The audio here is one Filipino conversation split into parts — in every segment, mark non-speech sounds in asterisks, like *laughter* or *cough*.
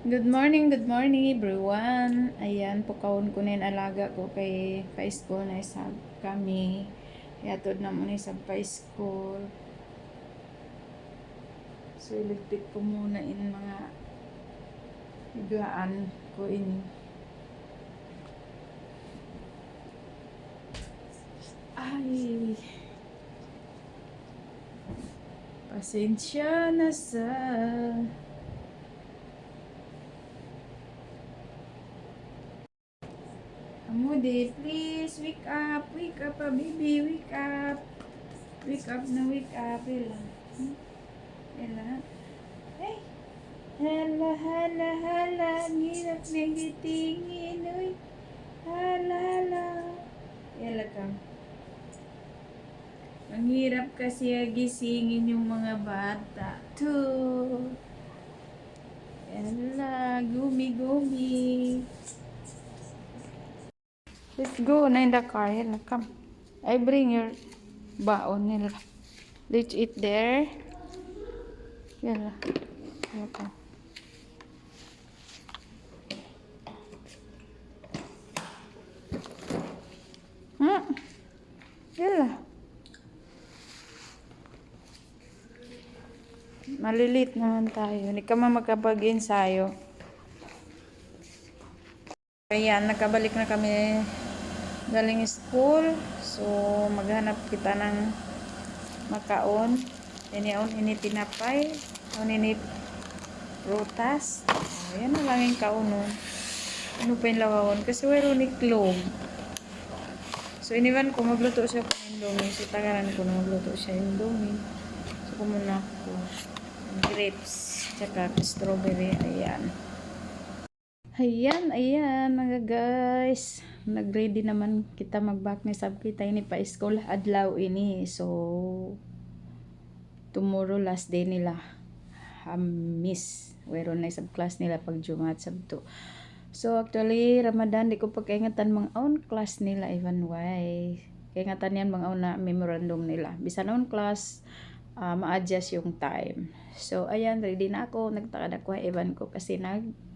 Good morning, good morning everyone. Ayan, pukawon ko na yung alaga ko kay pa-school na isa kami. Yatod na muna sa pa-school. So, iligpit ko muna in mga higaan ko in. Ay. Pasensya na sa Amudi, please, wake up. Wake up, ah, baby. Wake up. Wake up na, wake up. Ella. Hmm? Ella. Hey. Hala, hala, hala. Ang hirap na gitingin. Uy. Hala, hala. Ella ka. Ang hirap kasi gisingin yung mga bata. Two. Ella, gumi-gumi. Let's go na in the car. Hala, come. I bring your baon nila. Let's eat there. Yala. Okay. Hmm. Yala. Malilit naman tayo. Hindi ka man magkapag-ensayo. Ayan, nakabalik na kami galing school. So, maghanap kita ng makaon. Iniaon ini tinapay. Aon ini prutas. Oh, yan na lang yung kaunon. Ano pa yung lawawon? Kasi wala ni clove. So, iniwan ko magluto siya ng indomie. So, tagaran ko na magluto siya indomie. So, kumuna ko grapes. Tsaka strawberry. Ayan. Ayan, ayan mga guys. Nag-ready naman kita mag-back ni sab kita ini pa school adlaw ini. So tomorrow last day nila. Um, miss. Wero na sab class nila pag Jumat sabto. So actually Ramadan di ko pagkaingatan mga own class nila even why. Kaingatan yan mga own na memorandum nila. Bisan own class uh, ma-adjust yung time. So ayan, ready na ako. Nagtaka na ko evan ko kasi nag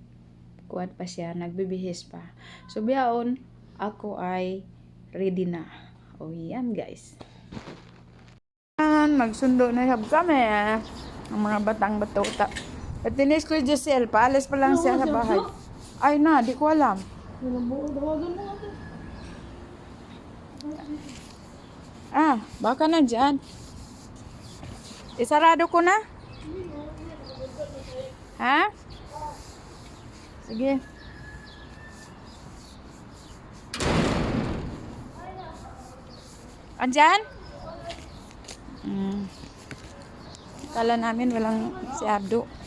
kuan pa siya, nagbibihis pa. So, biyaon, ako ay ready na. O, yan guys. Yan, magsundo na hab kami. Ang mga batang batuta. At tinis ko yung Giselle, paalis pa lang siya sa bahay. Ay na, di ko alam. Ah, baka na dyan. Isarado ko na? Ha? Sige. Andyan? Hmm. Kala namin walang si Abdo. *laughs*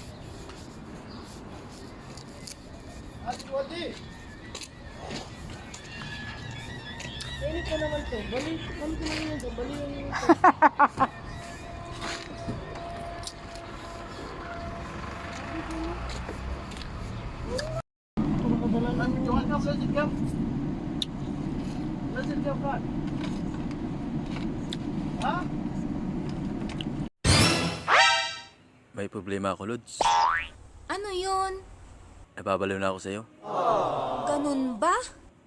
May problema ako, Lods. Ano yun? Nababaliw na ako sa'yo. Ganun ba?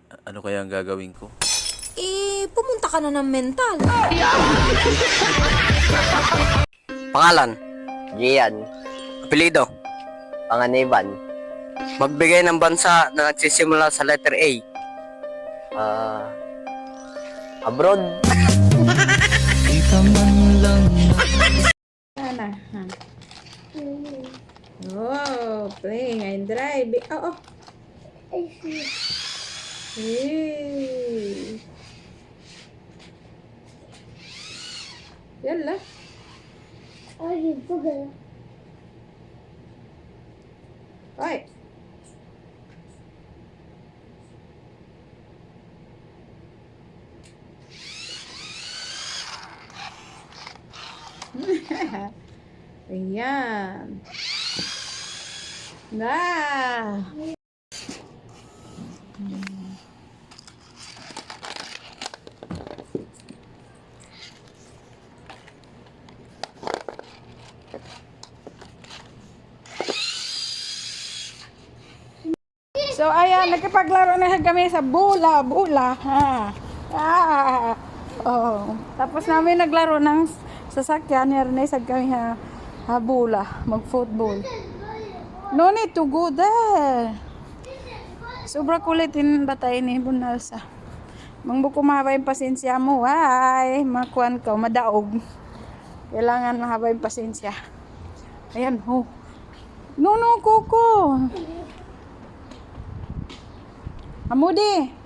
A- ano kaya ang gagawin ko? Eh, pumunta ka na ng mental. Pangalan? Gian. Apelido? Panganiban. Magbigay ng bansa na nagsisimula sa letter A. Ah... abroad? Sana. Ha. Oh, playing and drive. Oh, oh. Hey. Yalla. Ay. *laughs* Ayan. Na. So, ayan, nagkipaglaro na kami sa bula, bula, ha. Ah, oh. Tapos namin naglaro ng sasakyan, Ernest, sa kami ha, ha bula, mag-football. No need to go there. Sobra kulit in batay ni Bunalsa. Mangbuko mahaba yung pasensya mo, ay, makuan ka, madaog. Kailangan mahaba yung pasensya. Ayan, ho. No, no, Coco. Amudi.